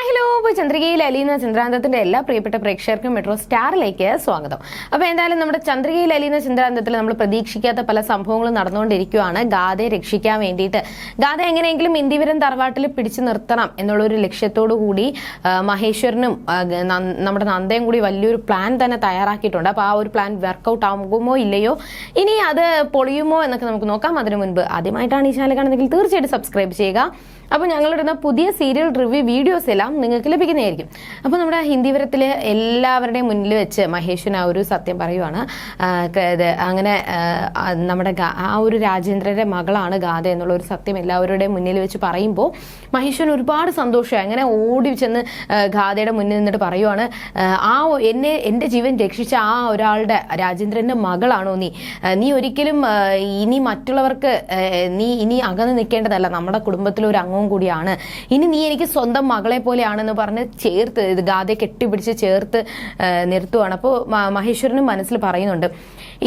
Hi hello ഇപ്പോൾ ചന്ദ്രികയിൽ അലിയുന്ന ചന്ദ്രാന്തത്തിന്റെ എല്ലാ പ്രിയപ്പെട്ട പ്രേക്ഷകർക്കും മെട്രോ സ്റ്റാറിലേക്ക് സ്വാഗതം. അപ്പോൾ എന്തായാലും നമ്മുടെ ചന്ദ്രികയിൽ അലിയുന്ന ചന്ദ്രാന്തത്തിൽ നമ്മൾ പ്രതീക്ഷിക്കാത്ത പല സംഭവങ്ങളും നടന്നുകൊണ്ടിരിക്കുകയാണ് ഗാഥയെ രക്ഷിക്കാൻ വേണ്ടിയിട്ട്. ഗാഥ എങ്ങനെയെങ്കിലും ഇന്ദിവരം തറവാട്ടിൽ പിടിച്ചു നിർത്തണം എന്നുള്ള ഒരു ലക്ഷ്യത്തോടു കൂടി മഹേശ്വരനും നമ്മുടെ നന്ദയും കൂടി വലിയൊരു പ്ലാൻ തന്നെ തയ്യാറാക്കിയിട്ടുണ്ട്. അപ്പോൾ ആ ഒരു പ്ലാൻ വർക്കൗട്ട് ആകുമോ ഇല്ലയോ? ഇനി അത് പൊളിയുമോ എന്നൊക്കെ നമുക്ക് നോക്കാം. അതിനു മുൻപ് ആദ്യമായിട്ടാണ് ഈ ചാനൽ കാണുന്നതെങ്കിൽ തീർച്ചയായിട്ടും സബ്സ്ക്രൈബ് ചെയ്യുക. അപ്പോൾ ഞങ്ങളിടുന്ന പുതിയ സീരിയൽ റിവ്യൂ വീഡിയോസ് എല്ലാം നിങ്ങൾക്ക് ലഭിക്കുന്നതായിരിക്കും. അപ്പോൾ നമ്മുടെ ഹിന്ദിവരത്തിൽ എല്ലാവരുടെയും മുന്നിൽ വെച്ച് മഹേഷൻ ആ ഒരു സത്യം പറയുവാണ്. അങ്ങനെ നമ്മുടെ ആ ഒരു രാജേന്ദ്രന്റെ മകളാണ് ഗാഥ എന്നുള്ള ഒരു സത്യം എല്ലാവരുടെയും മുന്നിൽ വെച്ച് പറയുമ്പോൾ മഹേശ്വരൻ ഒരുപാട് സന്തോഷമായി. അങ്ങനെ ഓടി ചെന്ന് ഗാഥയുടെ മുന്നിൽ നിന്നിട്ട് പറയുവാണ് ആ, എന്നെ എന്റെ ജീവൻ രക്ഷിച്ച ആ ഒരാളുടെ രാജേന്ദ്രന്റെ മകളാണോ നീ? നീ ഒരിക്കലും ഇനി മറ്റുള്ളവർക്ക് നീ ഇനി അകന്ന് നിൽക്കേണ്ടതല്ല. നമ്മുടെ കുടുംബത്തിലെ ഒരു അംഗവും കൂടിയാണ്. ഇനി നീ എനിക്ക് സ്വന്തം മകളെ പോലെയാണെന്ന് പറഞ്ഞ് ചേർത്ത് ഇത് ഗാഥയെ കെട്ടിപ്പിടിച്ച് ചേർത്ത് നിർത്തുവാണ്. അപ്പോൾ മഹേശ്വരനും മനസ്സിൽ പറയുന്നുണ്ട്.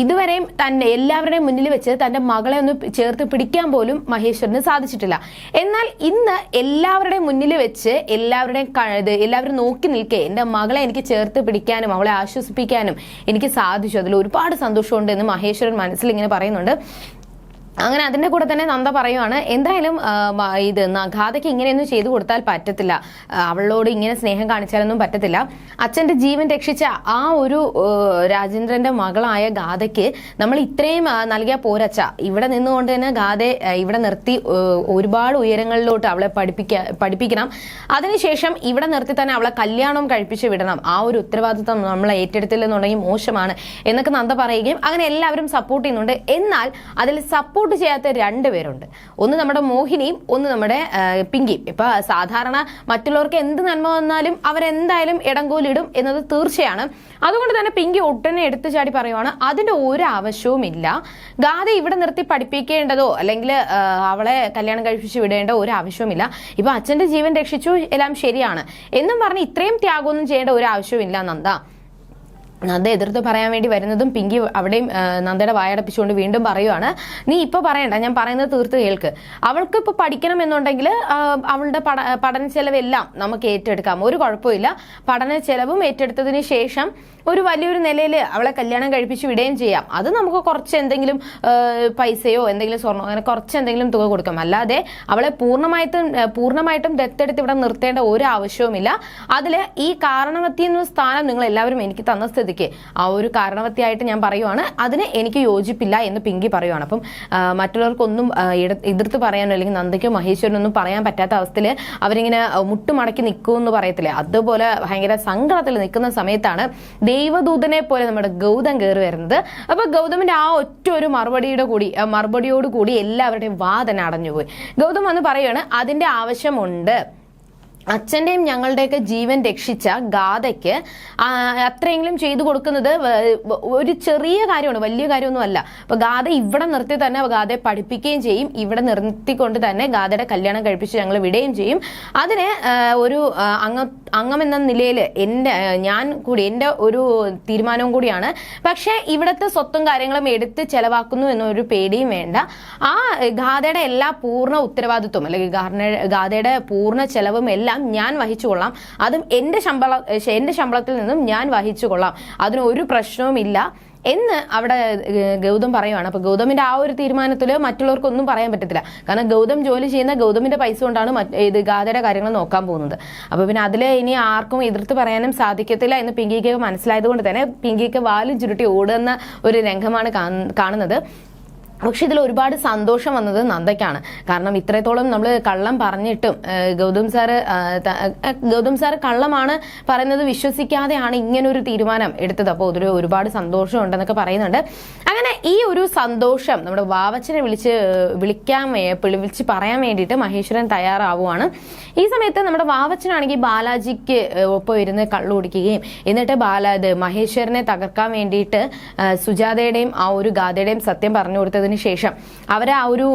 ഇതുവരെയും തന്നെ എല്ലാവരുടെയും മുന്നിൽ വെച്ച് തന്റെ മകളെ ഒന്ന് ചേർത്ത് പിടിക്കാൻ പോലും മഹേശ്വരന് സാധിച്ചിട്ടില്ല. എന്നാൽ ഇന്ന് എല്ലാവരുടെയും മുന്നിൽ വെച്ച് എല്ലാവരുടെയും കഴുത് എല്ലാവരും നോക്കി നിൽക്കെ എന്റെ മകളെ എനിക്ക് ചേർത്ത് പിടിക്കാനും അവളെ ആശ്വസിപ്പിക്കാനും എനിക്ക് സാധിച്ചു. അതിൽ ഒരുപാട് സന്തോഷമുണ്ട് എന്ന് മഹേശ്വരൻ മനസ്സിൽ ഇങ്ങനെ പറയുന്നുണ്ട്. അങ്ങനെ അതിന്റെ കൂടെ തന്നെ നന്ദ പറയുവാണ് എന്തായാലും ഇത് ഗാഥയ്ക്ക് ഇങ്ങനെയൊന്നും ചെയ്തു കൊടുത്താൽ പറ്റത്തില്ല. അവളോട് ഇങ്ങനെ സ്നേഹം കാണിച്ചാലൊന്നും പറ്റത്തില്ല. അച്ഛന്റെ ജീവൻ രക്ഷിച്ച ആ ഒരു രാജേന്ദ്രന്റെ മകളായ ഗാഥയ്ക്ക് നമ്മൾ ഇത്രയും നൽകിയ പോരച്ച ഇവിടെ നിന്നുകൊണ്ട് തന്നെ ഗാഥയെ ഇവിടെ നിർത്തി ഒരുപാട് ഉയരങ്ങളിലോട്ട് അവളെ പഠിപ്പിക്ക പഠിപ്പിക്കണം. അതിനുശേഷം ഇവിടെ നിർത്തി തന്നെ അവളെ കല്യാണം കഴിപ്പിച്ച് വിടണം. ആ ഒരു ഉത്തരവാദിത്വം നമ്മൾ ഏറ്റെടുത്തില്ലെന്നുണ്ടെങ്കിൽ മോശമാണ് എന്നൊക്കെ നന്ദ പറയുകയും അങ്ങനെ എല്ലാവരും സപ്പോർട്ട് ചെയ്യുന്നുണ്ട്. എന്നാൽ അതിൽ സപ്പോർട്ട് ചെയ്യാത്ത രണ്ട് പേരുണ്ട്. ഒന്ന് നമ്മുടെ മോഹിനിയും ഒന്ന് നമ്മുടെ പിങ്കിയും. ഇപ്പൊ സാധാരണ മറ്റുള്ളവർക്ക് എന്ത് നന്മ വന്നാലും അവരെന്തായാലും ഇടങ്കോലിടും എന്നത് തീർച്ചയാണ്. അതുകൊണ്ട് തന്നെ പിങ്കി ഒട്ടനെ എടുത്തു ചാടി പറയുവാണ് അതിന്റെ ഒരു ആവശ്യവും ഇല്ല ഗാഥ ഇവിടെ നിർത്തി പഠിപ്പിക്കേണ്ടതോ അല്ലെങ്കിൽ അവളെ കല്യാണം കഴിപ്പിച്ച് വിടേണ്ട ഒരു ആവശ്യവുമില്ല. ഇപ്പൊ അച്ഛന്റെ ജീവൻ രക്ഷിച്ചു എല്ലാം ശരിയാണ്. എന്നും പറഞ്ഞ് ഇത്രയും ത്യാഗമൊന്നും ചെയ്യേണ്ട ഒരു ആവശ്യവും ഇല്ല നന്ദ. നന്ദ എതിർത്ത് പറയാൻ വേണ്ടി വരുന്നതും പിങ്കി അവിടെയും നന്ദയുടെ വായടപ്പിച്ചുകൊണ്ട് വീണ്ടും പറയുവാണ്. നീ ഇപ്പൊ പറയണ്ട ഞാൻ പറയുന്നത് തീർത്ത് കേൾക്ക്. അവൾക്ക് ഇപ്പൊ പഠിക്കണം എന്നുണ്ടെങ്കിൽ അവളുടെ പഠ പഠന ചെലവെല്ലാം നമുക്ക് ഏറ്റെടുക്കാം. ഒരു കുഴപ്പമില്ല. പഠന ചെലവും ഏറ്റെടുത്തതിന് ശേഷം ഒരു വലിയൊരു നിലയിൽ അവളെ കല്യാണം കഴിപ്പിച്ച് വിടുകയും ചെയ്യാം. അത് നമുക്ക് കുറച്ച് എന്തെങ്കിലും പൈസയോ എന്തെങ്കിലും സ്വർണോ അങ്ങനെ കുറച്ച് എന്തെങ്കിലും തുക കൊടുക്കാം. അല്ലാതെ അവളെ പൂർണമായിട്ടും പൂർണമായിട്ടും ദത്തെടുത്ത് ഇവിടെ നിർത്തേണ്ട ഒരു ആവശ്യവുമില്ല. അതിൽ ഈ കാരണവത്തി എന്ന സ്ഥാനം നിങ്ങൾ എല്ലാവരും എനിക്ക് തന്ന സ്ഥിതിക്ക് ആ ഒരു കാരണവത്തിയായിട്ട് ഞാൻ പറയുവാണ്. അതിന് എനിക്ക് യോജിപ്പില്ല എന്ന് പിങ്കി പറയുവാണ്. അപ്പം മറ്റുള്ളവർക്കൊന്നും എതിർത്ത് പറയാനോ അല്ലെങ്കിൽ നന്ദയ്ക്കോ മഹേശ്വരനൊന്നും പറയാൻ പറ്റാത്ത അവസ്ഥയിൽ അവരിങ്ങനെ മുട്ടുമടക്കി നിൽക്കുമെന്ന് പറയത്തില്ലേ? അതുപോലെ ഭയങ്കര സങ്കടത്തിൽ നിൽക്കുന്ന സമയത്താണ് ദൈവദൂതനെ പോലെ നമ്മുടെ ഗൗതം കയറി വരുന്നത്. അപ്പൊ ഗൗതമിന്റെ ആ ഒറ്റ ഒരു മറുപടിയുടെ കൂടി മറുപടിയോടുകൂടി മറുപടിയോട് കൂടി എല്ലാവരുടെയും വാദന അടഞ്ഞുപോയി. ഗൗതം വന്ന് പറയാണ് അതിന്റെ ആവശ്യമുണ്ട്. അച്ഛന്റെയും ഞങ്ങളുടെയൊക്കെ ജീവൻ രക്ഷിച്ച ഗാഥയ്ക്ക് അത്രയെങ്കിലും ചെയ്തു കൊടുക്കുന്നത് ഒരു ചെറിയ കാര്യമാണ് വലിയ കാര്യമൊന്നും അല്ല അപ്പൊ ഗാഥ ഇവിടെ നിർത്തി തന്നെ ഗാഥയെ പഠിപ്പിക്കുകയും ചെയ്യും. ഇവിടെ നിർത്തിക്കൊണ്ട് തന്നെ ഗാഥയുടെ കല്യാണം കഴിപ്പിച്ച് ഞങ്ങൾ വിടുകയും ചെയ്യും. അതിന് ഒരു അംഗ അംഗം എന്ന നിലയിൽ എന്റെ ഞാൻ കൂടി എന്റെ ഒരു തീരുമാനവും കൂടിയാണ്. പക്ഷേ ഇവിടുത്തെ സ്വത്തും കാര്യങ്ങളും എടുത്ത് ചെലവാക്കുന്നു എന്നൊരു പേടിയും വേണ്ട. ആ ഗാഥയുടെ എല്ലാ പൂർണ ഉത്തരവാദിത്വം അല്ലെങ്കിൽ ഗാഥയുടെ പൂർണ ചെലവും എല്ലാം ഞാൻ വഹിച്ചു കൊള്ളാം അതും എന്റെ ശമ്പള എന്റെ ശമ്പളത്തിൽ നിന്നും ഞാൻ വഹിച്ചു കൊള്ളാം അതിന് ഒരു പ്രശ്നവുമില്ല എന്ന് അവിടെ ഗൗതം പറയുവാണ്. അപ്പൊ ഗൗതമിന്റെ ആ ഒരു തീരുമാനത്തിൽ മറ്റുള്ളവർക്കൊന്നും പറയാൻ പറ്റത്തില്ല. കാരണം ഗൗതം ജോലി ചെയ്യുന്ന ഗൗതമിന്റെ പൈസ കൊണ്ടാണ് ഇത് ഗാഥയുടെ കാര്യങ്ങൾ നോക്കാൻ പോകുന്നത്. അപ്പൊ പിന്നെ അതിൽ ഇനി ആർക്കും എതിർത്ത് പറയാനും സാധിക്കത്തില്ല എന്ന് പിങ്കിക്ക് മനസ്സിലായത് കൊണ്ട് തന്നെ പിങ്കിക്ക് വാലും ചുരുട്ടി ഓടുന്ന ഒരു രംഗമാണ് കാണുന്നത്. പക്ഷെ ഇതിൽ ഒരുപാട് സന്തോഷം വന്നത് നന്ദയ്ക്കാണ്. കാരണം ഇത്രത്തോളം നമ്മൾ കള്ളം പറഞ്ഞിട്ടും ഗൗതം സാറ് ഗൗതം സാറ് കള്ളമാണ് പറയുന്നത് വിശ്വസിക്കാതെയാണ് ഇങ്ങനെ ഒരു തീരുമാനം എടുത്തത്. അപ്പോൾ അതിൽ ഒരുപാട് സന്തോഷം ഉണ്ടെന്നൊക്കെ പറയുന്നുണ്ട്. അങ്ങനെ ഈ ഒരു സന്തോഷം നമ്മുടെ വാവച്ചനെ വിളിച്ച് വിളിക്കാൻ വിളിച്ച് പറയാൻ വേണ്ടിയിട്ട് മഹേശ്വരൻ തയ്യാറാവുകയാണ് ഈ സമയത്ത് നമ്മുടെ വാവച്ചനാണെങ്കിൽ ബാലാജിക്ക് ഒപ്പം ഇരുന്ന് കള്ളു കുടിക്കുകയും എന്നിട്ട് ബാലാ മഹേശ്വരനെ തകർക്കാൻ വേണ്ടിയിട്ട് സുജാതയുടെയും ആ ഒരു ഗാഥയുടെയും സത്യം പറഞ്ഞു കൊടുത്തതിന് ശേഷം അവർ ആ ഒരു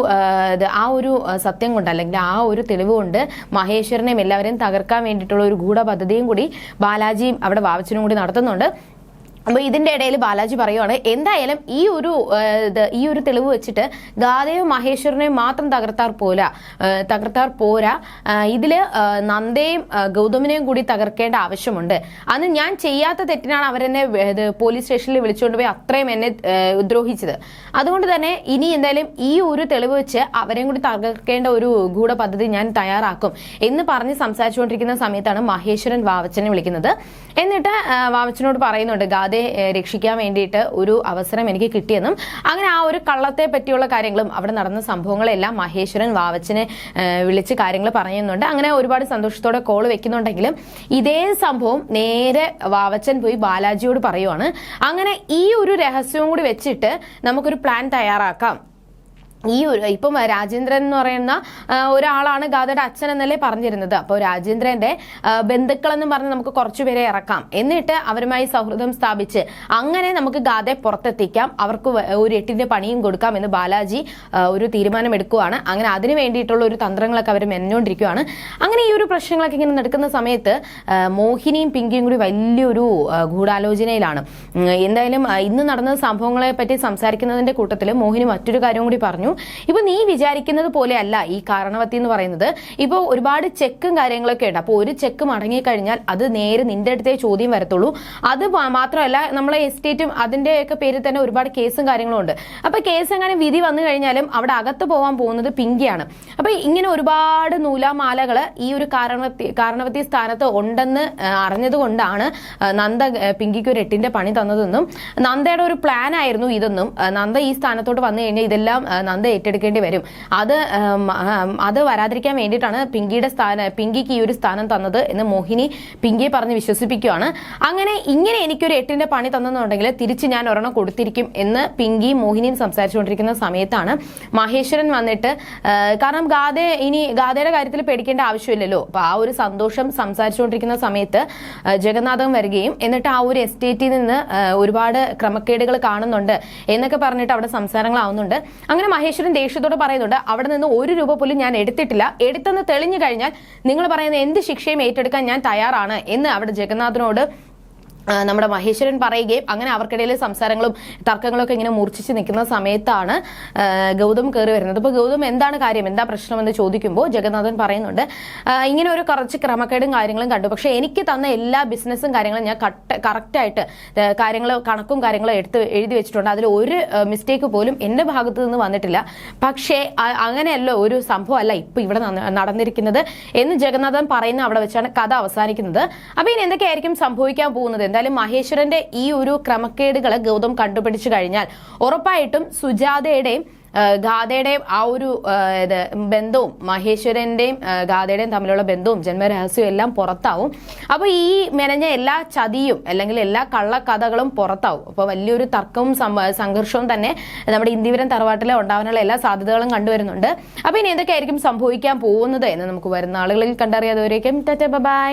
ആ, ഒരു സത്യം കൊണ്ട് അല്ലെങ്കിൽ ആ ഒരു തെളിവ് കൊണ്ട് മഹേശ്വരനെയും എല്ലാവരെയും തകർക്കാൻ വേണ്ടിയിട്ടുള്ള ഒരു ഗൂഢപദ്ധതിയും കൂടി ബാലാജിയും അവിടെ വാവച്ചനും കൂടി നടത്തുന്നുണ്ട്. അപ്പോൾ ഇതിന്റെ ഇടയിൽ ബാലാജി പറയുവാണ് എന്തായാലും ഈ ഒരു ഈ ഒരു തെളിവ് വെച്ചിട്ട് ഗാദേവ് മഹേശ്വരനെ മാത്രം തകർത്താർ പോല തകർത്താർ പോരാ. ഇതിൽ നന്ദയും ഗൗതമിനെയും കൂടി തകർക്കേണ്ട ആവശ്യമുണ്ട്. അന്ന് ഞാൻ ചെയ്യാത്ത തെറ്റിനാണ് അവരെന്നെ ഇത് പോലീസ് സ്റ്റേഷനിൽ വിളിച്ചുകൊണ്ട് പോയി അത്രയും എന്നെ ദ്രോഹിച്ചത്. അതുകൊണ്ട് തന്നെ ഇനി എന്തായാലും ഈ ഒരു തെളിവ് വെച്ച് അവരെയും കൂടി തകർക്കേണ്ട ഒരു ഗൂഢപദ്ധതി ഞാൻ തയ്യാറാക്കും എന്ന് പറഞ്ഞ് സംസാരിച്ചുകൊണ്ടിരിക്കുന്ന സമയത്താണ് മഹേശ്വരൻ വാവച്ചനെ വിളിക്കുന്നത്. എന്നിട്ട് വാവച്ചനോട് പറയുന്നുണ്ട് ഗാദെ ഏ, രക്ഷിക്കാൻ വേണ്ടിയിട്ട് ഒരു അവസരം എനിക്ക് കിട്ടിയെന്നും അങ്ങനെ ആ ഒരു കള്ളത്തെ പറ്റിയുള്ള കാര്യങ്ങളും അവിടെ നടന്ന സംഭവങ്ങളെല്ലാം മഹേശ്വരൻ വാവച്ചനെ വിളിച്ച് കാര്യങ്ങൾ പറയുന്നുണ്ട് അങ്ങനെ ഒരുപാട് സന്തോഷത്തോടെ കോൾ വെക്കുന്നുണ്ടെങ്കിലും ഇതേ സംഭവം നേരെ വാവച്ചൻ പോയി ബാലാജിയോട് പറയുവാണ്. അങ്ങനെ ഈ ഒരു രഹസ്യവും കൂടി വെച്ചിട്ട് നമുക്കൊരു പ്ലാൻ തയ്യാറാക്കാം. ഈ ഒരു ഇപ്പം രാജേന്ദ്രൻ എന്ന് പറയുന്ന ഒരാളാണ് ഗാഥയുടെ അച്ഛൻ എന്നല്ലേ പറഞ്ഞിരുന്നത്. അപ്പോൾ രാജേന്ദ്രന്റെ ബന്ധുക്കൾ എന്ന് പറഞ്ഞ് നമുക്ക് കുറച്ചുപേരെ ഇറക്കാം. എന്നിട്ട് അവരുമായി സൗഹൃദം സ്ഥാപിച്ച് അങ്ങനെ നമുക്ക് ഗാഥയെ പുറത്തെത്തിക്കാം. അവർക്ക് ഒരു എട്ടിന്റെ പണിയും കൊടുക്കാം എന്ന് ബാലാജി ഒരു തീരുമാനം എടുക്കുവാണ് അങ്ങനെ അതിന് വേണ്ടിയിട്ടുള്ള ഒരു തന്ത്രങ്ങളൊക്കെ അവർ മെന്നുകൊണ്ടിരിക്കുകയാണ് അങ്ങനെ ഈ ഒരു പ്രശ്നങ്ങളൊക്കെ ഇങ്ങനെ നടക്കുന്ന സമയത്ത് മോഹിനിയും പിങ്കിയും കൂടി വലിയൊരു ഗൂഢാലോചനയിലാണ്. എന്തായാലും ഇന്ന് നടന്ന സംഭവങ്ങളെ പറ്റി സംസാരിക്കുന്നതിന്റെ കൂട്ടത്തിൽ മോഹിനി മറ്റൊരു കാര്യം കൂടി പറഞ്ഞു. ഇപ്പൊ നീ വിചാരിക്കുന്നത് പോലെയല്ല ഈ കാരണവത്തി എന്ന് പറയുന്നത്. ഇപ്പൊ ഒരുപാട് ചെക്കും കാര്യങ്ങളൊക്കെ ഉണ്ട്. അപ്പോൾ ഒരു ചെക്ക് മടങ്ങിക്കഴിഞ്ഞാൽ അത് നേരെ നിന്റെ അടുത്തേ ചോദ്യം വരത്തുള്ളൂ. അത് മാത്രമല്ല നമ്മളെ എസ്റ്റേറ്റും അതിന്റെയൊക്കെ പേരിൽ തന്നെ ഒരുപാട് കേസും കാര്യങ്ങളും ഉണ്ട്. അപ്പൊ കേസ് അങ്ങനെ വിധി വന്നു കഴിഞ്ഞാലും അവിടെ അകത്ത് പോകാൻ പോകുന്നത് പിങ്കിയാണ്. അപ്പൊ ഇങ്ങനെ ഒരുപാട് നൂലാമാലകൾ ഈ ഒരു കാരണവത്തി കാരണവത്തി സ്ഥാനത്ത് ഉണ്ടെന്ന് അറിഞ്ഞതുകൊണ്ടാണ് നന്ദ പിങ്കിക്ക് ഒരു എട്ടിന്റെ പണി തന്നതെന്നും നന്ദയുടെ ഒരു പ്ലാൻ ആയിരുന്നു ഇതെന്നും നന്ദ ഈ സ്ഥാനത്തോട്ട് വന്നു കഴിഞ്ഞാൽ ഇതെല്ലാം നന്ദ ഏറ്റെടുക്കേണ്ടി വരും. അത് അത് വരാതിരിക്കാൻ വേണ്ടിയിട്ടാണ് പിങ്കിയുടെ സ്ഥാനം പിങ്കിക്ക് ഈ ഒരു സ്ഥാനം തന്നത് എന്ന് മോഹിനി പിങ്കിയെ പറഞ്ഞ് വിശ്വസിപ്പിക്കുകയാണ് അങ്ങനെ ഇങ്ങനെ എനിക്കൊരു എട്ടിന്റെ പണി തന്നെന്നുണ്ടെങ്കിൽ തിരിച്ച് ഞാൻ ഒരെണ്ണം കൊടുത്തിരിക്കും എന്ന് പിങ്കി മോഹിനിയും സംസാരിച്ചുകൊണ്ടിരിക്കുന്ന സമയത്താണ് മഹേശ്വരൻ വന്നിട്ട് കാരണം ഗാഥ ഇനി ഗാഥയുടെ കാര്യത്തിൽ പേടിക്കേണ്ട ആവശ്യമില്ലല്ലോ. അപ്പൊ ആ ഒരു സന്തോഷം സംസാരിച്ചുകൊണ്ടിരിക്കുന്ന സമയത്ത് ജഗന്നാഥൻ വരികയും എന്നിട്ട് ആ ഒരു എസ്റ്റേറ്റിൽ നിന്ന് ഒരുപാട് ക്രമക്കേടുകൾ കാണുന്നുണ്ട് എന്നൊക്കെ പറഞ്ഞിട്ട് അവിടെ സംസാരങ്ങളാവുന്നുണ്ട്. അങ്ങനെ മഹേശ്വരൻ ദേഷ്യത്തോട് പറയുന്നുണ്ട് അവിടെ നിന്ന് ഒരു രൂപ പോലും ഞാൻ എടുത്തിട്ടില്ല. എടുത്തെന്ന് തെളിഞ്ഞു കഴിഞ്ഞാൽ നിങ്ങൾ പറയുന്ന എന്ത് ശിക്ഷയും ഏറ്റെടുക്കാൻ ഞാൻ തയ്യാറാണ് എന്ന് അവിടെ ജഗന്നാഥനോട് നമ്മുടെ മഹേശ്വരൻ പറയുകയും അങ്ങനെ അവർക്കിടയിൽ സംസാരങ്ങളും തർക്കങ്ങളൊക്കെ ഇങ്ങനെ മൂർച്ഛിച്ച് നിൽക്കുന്ന സമയത്താണ് ഗൗതം കയറി വരുന്നത്. അപ്പോൾ ഗൗതം എന്താണ് കാര്യം? എന്താ പ്രശ്നമെന്ന് ചോദിക്കുമ്പോൾ ജഗന്നാഥൻ പറയുന്നുണ്ട് ഇങ്ങനെ ഒരു കുറച്ച് ക്രമക്കേടും കാര്യങ്ങളും കണ്ടു. പക്ഷേ എനിക്ക് തന്ന എല്ലാ ബിസിനസ്സും കാര്യങ്ങളും ഞാൻ കട്ട് കറക്റ്റായിട്ട് കാര്യങ്ങൾ കണക്കും കാര്യങ്ങളും എടുത്ത് എഴുതി വെച്ചിട്ടുണ്ട്. അതിൽ ഒരു മിസ്റ്റേക്ക് പോലും എന്റെ ഭാഗത്തു നിന്ന് വന്നിട്ടില്ല. പക്ഷേ അങ്ങനെയല്ല ഒരു സംഭവമല്ല ഇപ്പൊ ഇവിടെ നടന്നിരിക്കുന്നത് എന്ന് ജഗന്നാഥൻ പറയുന്ന അവിടെ വെച്ചാണ് കഥ അവസാനിക്കുന്നത്. അപ്പൊ ഇനി എന്തൊക്കെയായിരിക്കും സംഭവിക്കാൻ പോകുന്നത്? എന്തായാലും മഹേശ്വരന്റെ ഈ ഒരു ക്രമക്കേടുകൾ ഗൗതം കണ്ടുപിടിച്ചു കഴിഞ്ഞാൽ ഉറപ്പായിട്ടും സുജാതയുടെയും ഗാഥയുടെയും ആ ഒരു ബന്ധവും മഹേശ്വരന്റെയും ഗാഥയുടെയും തമ്മിലുള്ള ബന്ധവും ജന്മരഹസ്യവും എല്ലാം പുറത്താവും. അപ്പൊ ഈ മെനഞ്ഞ എല്ലാ ചതിയും അല്ലെങ്കിൽ എല്ലാ കള്ളക്കഥകളും പുറത്താവും. അപ്പൊ വലിയൊരു തർക്കവും സംഘർഷവും തന്നെ നമ്മുടെ ഇന്ത്യപുരം തറവാട്ടിലെ ഉണ്ടാവാനുള്ള എല്ലാ സാധ്യതകളും കണ്ടുവരുന്നുണ്ട്. അപ്പൊ ഇനി എന്തൊക്കെയായിരിക്കും സംഭവിക്കാൻ പോകുന്നത് എന്ന് നമുക്ക് വരുന്ന ആളുകളിൽ കണ്ടറിയാതെ ബൈ.